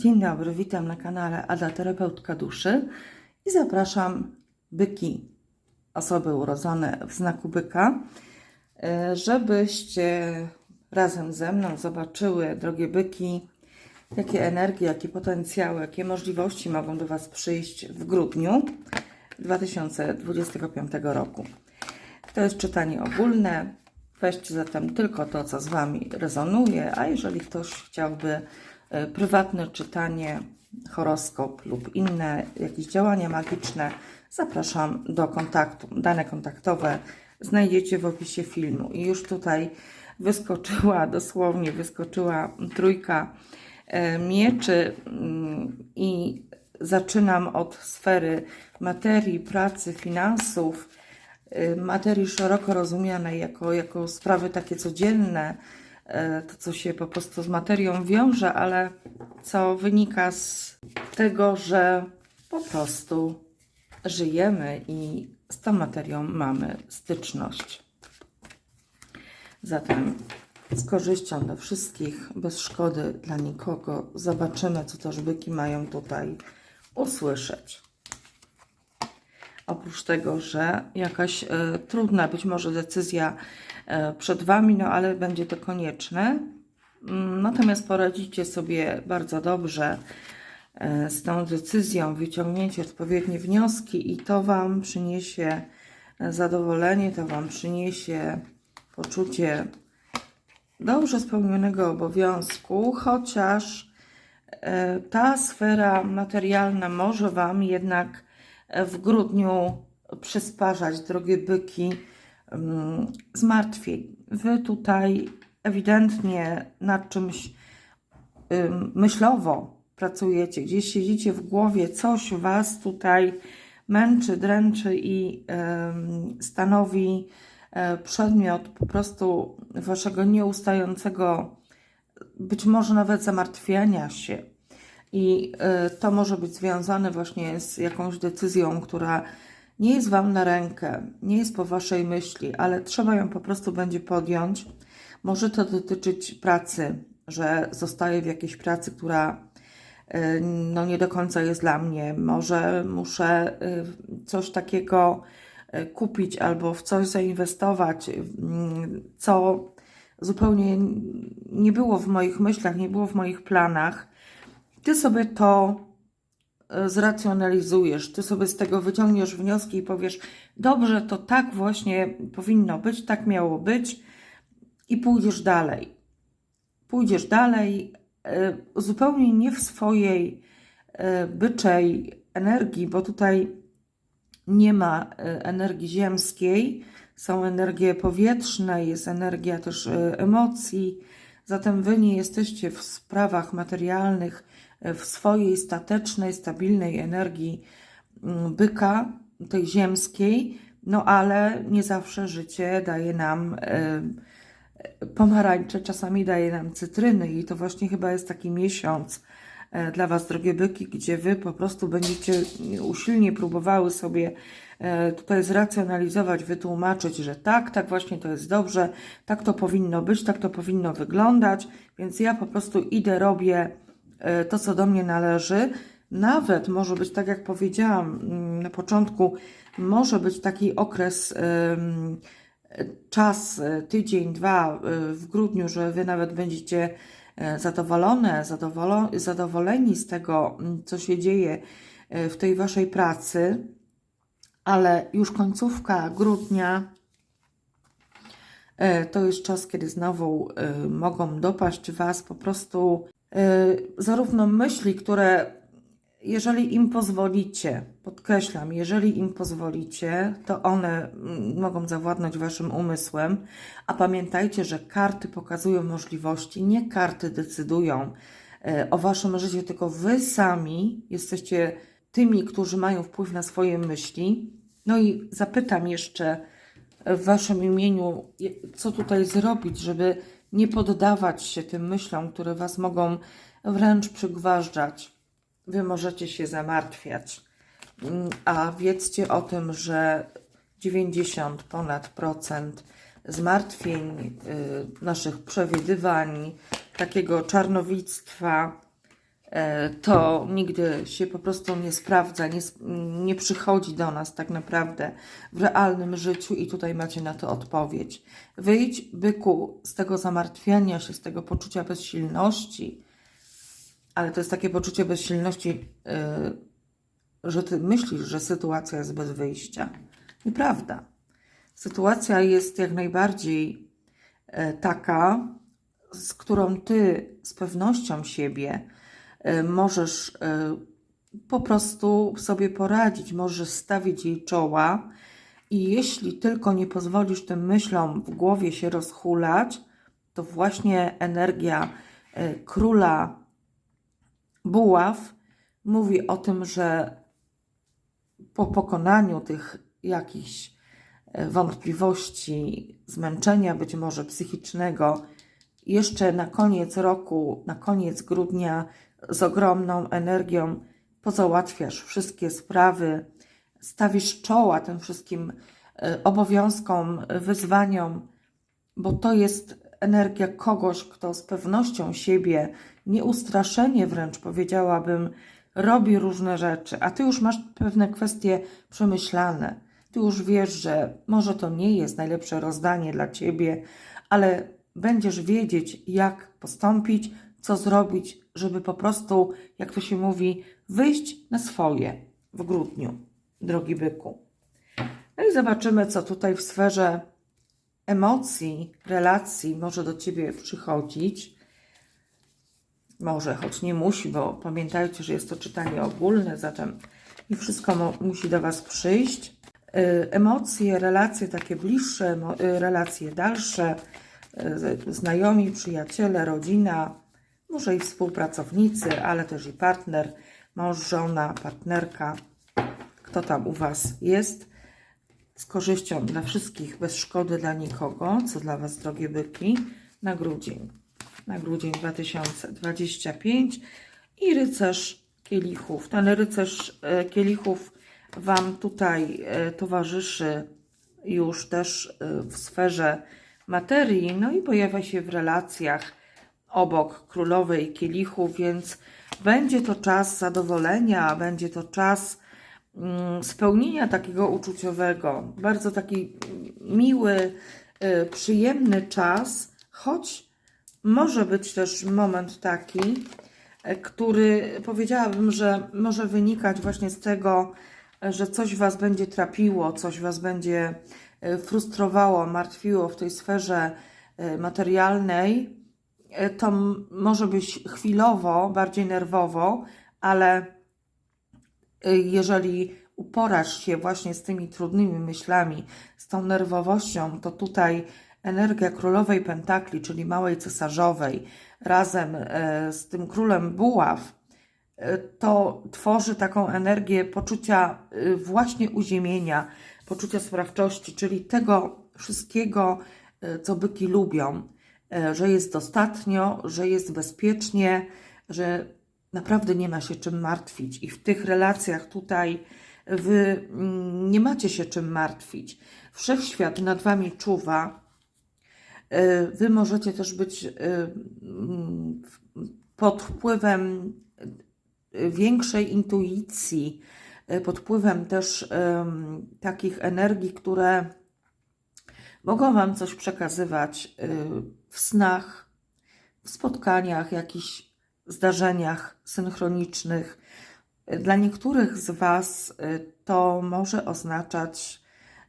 Dzień dobry, witam na kanale Ada Terapeutka Duszy i zapraszam byki, osoby urodzone w znaku byka, e, żebyście razem ze mną zobaczyły, drogie byki, jakie energie, jakie potencjały, jakie możliwości mogą do Was przyjść w grudniu 2025 roku. To jest czytanie ogólne. Weźcie zatem tylko to, co z Wami rezonuje, a jeżeli ktoś chciałby prywatne czytanie, horoskop lub inne jakieś działania magiczne, zapraszam do kontaktu. Dane kontaktowe znajdziecie w opisie filmu. I już tutaj wyskoczyła, dosłownie wyskoczyła trójka e, mieczy mm, i zaczynam od sfery materii, pracy, finansów, y, materii szeroko rozumianej jako, jako sprawy takie codzienne, to co się po prostu z materią wiąże, ale co wynika z tego, że po prostu żyjemy i z tą materią mamy styczność. Zatem z korzyścią dla wszystkich, bez szkody dla nikogo, zobaczymy, co też byki mają tutaj usłyszeć. Oprócz tego, że jakaś e, trudna być może decyzja e, przed Wami, no ale będzie to konieczne. Mm, Natomiast poradzicie sobie bardzo dobrze e, z tą decyzją, wyciągnięcie odpowiednie wnioski i to Wam przyniesie zadowolenie, to Wam przyniesie poczucie dobrze spełnionego obowiązku, chociaż ta sfera materialna może Wam jednak w grudniu przysparzać, drogie byki, mm, zmartwień. Wy tutaj ewidentnie nad czymś ym, myślowo pracujecie, gdzieś siedzicie w głowie, coś Was tutaj męczy, dręczy i stanowi e, przedmiot po prostu Waszego nieustającego, być może nawet zamartwiania się. I y, to może być związane właśnie z jakąś decyzją, która nie jest Wam na rękę, nie jest po Waszej myśli, ale trzeba ją po prostu będzie podjąć. Może to dotyczyć pracy, że zostaję w jakiejś pracy, która y, no nie do końca jest dla mnie. Może muszę y, coś takiego kupić albo w coś zainwestować, co zupełnie nie było w moich myślach, nie było w moich planach. Ty sobie to e, zracjonalizujesz, ty sobie z tego wyciągniesz wnioski i powiesz, dobrze, to tak właśnie powinno być, tak miało być i pójdziesz dalej. Pójdziesz dalej e, zupełnie nie w swojej e, byczej energii, bo tutaj nie ma energii ziemskiej, są energie powietrzne, jest energia też emocji. Zatem wy nie jesteście w sprawach materialnych w swojej statecznej, stabilnej energii mm, byka, tej ziemskiej, no ale nie zawsze życie daje nam e, pomarańcze, czasami daje nam cytryny i to właśnie chyba jest taki miesiąc e, dla Was, drogie byki, gdzie Wy po prostu będziecie usilnie próbowały sobie e, tutaj zracjonalizować, wytłumaczyć, że tak, tak właśnie to jest dobrze, tak to powinno być, tak to powinno wyglądać, więc ja po prostu idę, robię to, co do mnie należy. Nawet może być, tak jak powiedziałam mm, na początku, może być taki okres, czas, e, tydzień, dwa e, w grudniu, że Wy nawet będziecie e, zadowolone, zadowolo, zadowoleni z tego, m, co się dzieje e, w tej Waszej pracy, ale już końcówka grudnia e, to jest czas, kiedy znowu e, mogą dopaść Was po prostu e, zarówno myśli, które jeżeli im pozwolicie, podkreślam, jeżeli im pozwolicie, to one mm, mogą zawładnąć waszym umysłem, a pamiętajcie, że karty pokazują możliwości, nie karty decydują e, o waszym życiu, tylko wy sami jesteście tymi, którzy mają wpływ na swoje myśli. No i zapytam jeszcze w waszym imieniu, co tutaj zrobić, żeby nie poddawać się tym myślom, które was mogą wręcz przygważdżać wy możecie się zamartwiać. Mm, A wiedzcie o tym, że 90 ponad procent zmartwień, y, naszych przewidywań, takiego czarnowictwa, to nigdy się po prostu nie sprawdza, nie, nie przychodzi do nas tak naprawdę w realnym życiu i tutaj macie na to odpowiedź. Wyjdź, byku, z tego zamartwiania się, z tego poczucia bezsilności, ale to jest takie poczucie bezsilności, e, że ty myślisz, że sytuacja jest bez wyjścia. Nieprawda. Sytuacja jest jak najbardziej e, taka, z którą ty z pewnością siebie e, możesz e, po prostu sobie poradzić, możesz stawić jej czoła. I jeśli tylko nie pozwolisz tym myślom w głowie się rozhulać, to właśnie energia e, króla buław mówi o tym, że po pokonaniu tych jakichś e, wątpliwości, zmęczenia być może psychicznego, jeszcze na koniec roku, na koniec grudnia z ogromną energią. Pozałatwiasz wszystkie sprawy, stawisz czoła tym wszystkim e, obowiązkom, wyzwaniom, bo to jest energia kogoś, kto z pewnością siebie, nieustraszenie wręcz powiedziałabym, robi różne rzeczy, a ty już masz pewne kwestie przemyślane. Ty już wiesz, że może to nie jest najlepsze rozdanie dla ciebie, ale będziesz wiedzieć, jak postąpić, co zrobić, żeby po prostu, jak to się mówi, wyjść na swoje w grudniu, drogi byku. No i zobaczymy, co tutaj w sferze emocji, relacji może do ciebie przychodzić. Może, choć nie musi, bo pamiętajcie, że jest to czytanie ogólne, zatem nie wszystko musi do Was przyjść. Y, Emocje, relacje takie bliższe, y, relacje dalsze, y, znajomi, przyjaciele, rodzina, może i współpracownicy, ale też i partner, mąż, żona, partnerka, kto tam u Was jest z korzyścią dla wszystkich, bez szkody dla nikogo, co dla Was, drogie byki, na grudzień. Na grudzień 2025 i rycerz kielichów. Ten rycerz e, kielichów Wam tutaj e, towarzyszy już też e, w sferze materii, no i pojawia się w relacjach obok królowej kielichów, więc będzie to czas zadowolenia, będzie to czas mm, spełnienia takiego uczuciowego, bardzo taki miły, y, przyjemny czas, choć może być też moment taki, e, który powiedziałabym, że może wynikać właśnie z tego, że coś Was będzie trapiło, coś Was będzie e, frustrowało, martwiło w tej sferze e, materialnej. E, To może być chwilowo, bardziej nerwowo, ale y, jeżeli uporasz się właśnie z tymi trudnymi myślami, z tą nerwowością, to tutaj energia królowej pentakli, czyli małej cesarzowej, razem e, z tym królem buław, e, to tworzy taką energię poczucia właśnie uziemienia, poczucia sprawczości, czyli tego wszystkiego, co byki lubią, e, że jest dostatnio, że jest bezpiecznie, że naprawdę nie ma się czym martwić. I w tych relacjach tutaj wy mm, nie macie się czym martwić. Wszechświat nad wami czuwa. E, Wy możecie też być e, mm, pod wpływem e, większej intuicji, e, pod wpływem też takich energii, które mogą Wam coś przekazywać e, w snach, w spotkaniach, jakichś zdarzeniach synchronicznych. Dla niektórych z Was y, to może oznaczać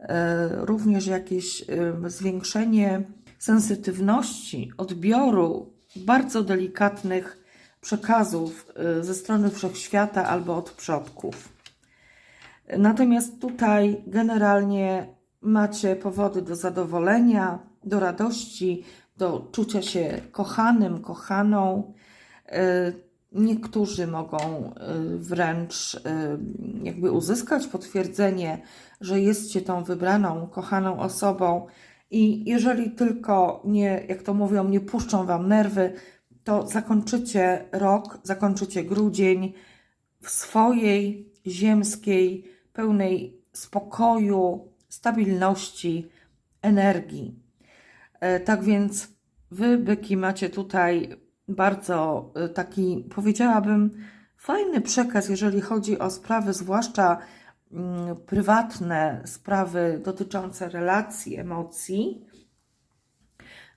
y, również jakieś y, zwiększenie sensytywności, odbioru bardzo delikatnych przekazów ze strony wszechświata albo od przodków. Natomiast tutaj generalnie macie powody do zadowolenia, do radości, do czucia się kochanym, kochaną. Y, Niektórzy mogą y, wręcz y, jakby uzyskać potwierdzenie, że jesteście tą wybraną, kochaną osobą i jeżeli tylko nie, jak to mówią, nie puszczą Wam nerwy, to zakończycie rok, zakończycie grudzień w swojej ziemskiej, pełnej spokoju, stabilności, energii. E, Tak więc wy, byki, macie tutaj bardzo y, taki, powiedziałabym, fajny przekaz, jeżeli chodzi o sprawy, zwłaszcza mm, prywatne, sprawy dotyczące relacji, emocji,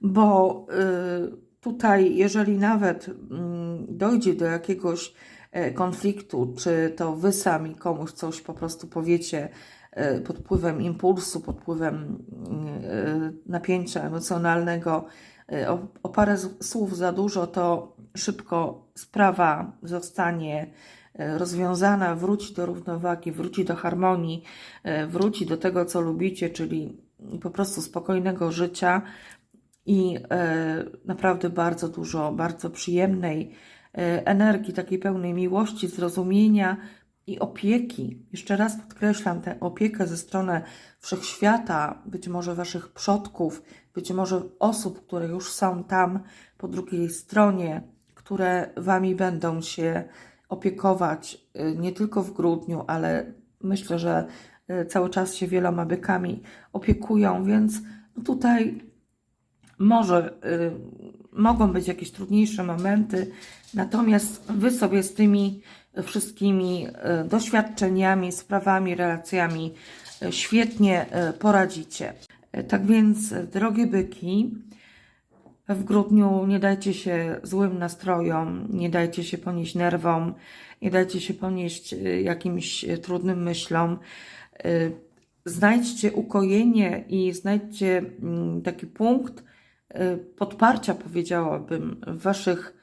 bo y, tutaj, jeżeli nawet mm, dojdzie do jakiegoś e, konfliktu, czy to wy sami komuś coś po prostu powiecie e, pod wpływem impulsu, pod wpływem e, napięcia emocjonalnego, e, o, o parę słów za dużo, to szybko sprawa zostanie e, rozwiązana, wróci do równowagi, wróci do harmonii, e, wróci do tego, co lubicie, czyli po prostu spokojnego życia i e, naprawdę bardzo dużo, bardzo przyjemnej e, energii, takiej pełnej miłości, zrozumienia i opieki. Jeszcze raz podkreślam tę opiekę ze strony wszechświata, być może waszych przodków, być może osób, które już są tam po drugiej stronie, które wami będą się opiekować e, nie tylko w grudniu, ale myślę, że e, cały czas się wieloma bykami opiekują, więc no tutaj może y, mogą być jakieś trudniejsze momenty, natomiast wy sobie z tymi wszystkimi y, doświadczeniami, sprawami, relacjami y, świetnie y, poradzicie. Tak więc, drogie byki, w grudniu nie dajcie się złym nastrojom, nie dajcie się ponieść nerwom, nie dajcie się ponieść jakimś trudnym myślom. Znajdźcie ukojenie i znajdźcie mm, taki punkt podparcia, powiedziałabym, w waszych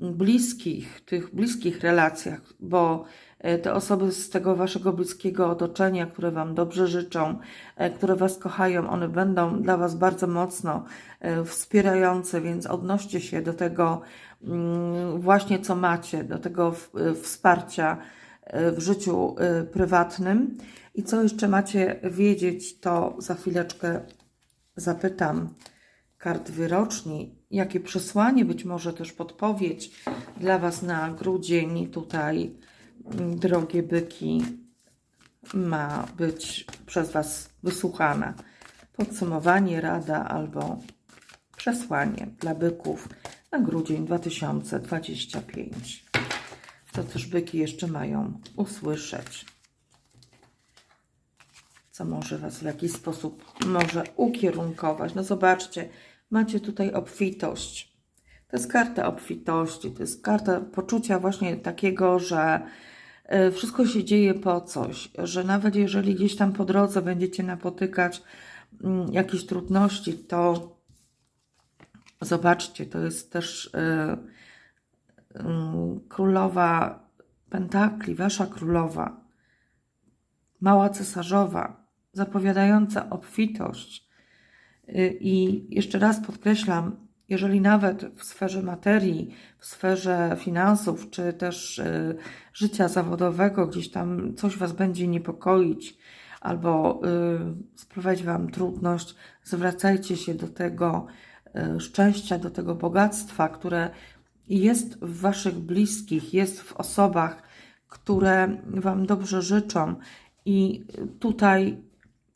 bliskich, tych bliskich relacjach, bo e, te osoby z tego waszego bliskiego otoczenia, które wam dobrze życzą, e, które was kochają, one będą dla was bardzo mocno e, wspierające, więc odnoście się do tego mm, właśnie, co macie, do tego wsparcia w życiu prywatnym. I co jeszcze macie wiedzieć, to za chwileczkę zapytam kart wyroczni, jakie przesłanie, być może też podpowiedź dla Was na grudzień tutaj, mm, drogie byki, ma być przez Was wysłuchana. Podsumowanie, rada albo przesłanie dla byków na grudzień 2025. Co też byki jeszcze mają usłyszeć? co może Was w jakiś sposób może ukierunkować. No zobaczcie, macie tutaj obfitość. To jest karta obfitości, to jest karta poczucia właśnie takiego, że e, wszystko się dzieje po coś, że nawet jeżeli gdzieś tam po drodze będziecie napotykać mm, jakieś trudności, to zobaczcie, to jest też e, mm, królowa pentakli, wasza królowa, mała cesarzowa, zapowiadająca obfitość. Y, I jeszcze raz podkreślam, jeżeli nawet w sferze materii, w sferze finansów, czy też y, życia zawodowego gdzieś tam coś Was będzie niepokoić albo y, sprawiać Wam trudność, zwracajcie się do tego szczęścia, do tego bogactwa, które jest w Waszych bliskich, jest w osobach, które Wam dobrze życzą. I tutaj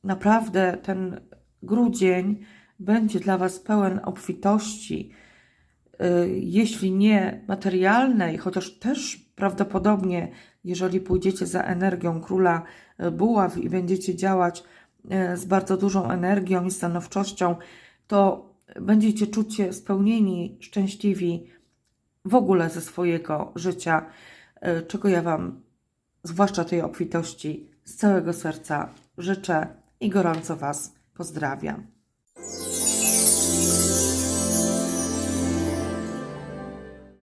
naprawdę ten grudzień będzie dla Was pełen obfitości, y, jeśli nie materialnej, chociaż też prawdopodobnie, jeżeli pójdziecie za energią króla y, buław i będziecie działać y, z bardzo dużą energią i stanowczością, to będziecie czuć się spełnieni, szczęśliwi w ogóle ze swojego życia, czego ja Wam, zwłaszcza tej obfitości, z całego serca życzę i gorąco Was pozdrawiam.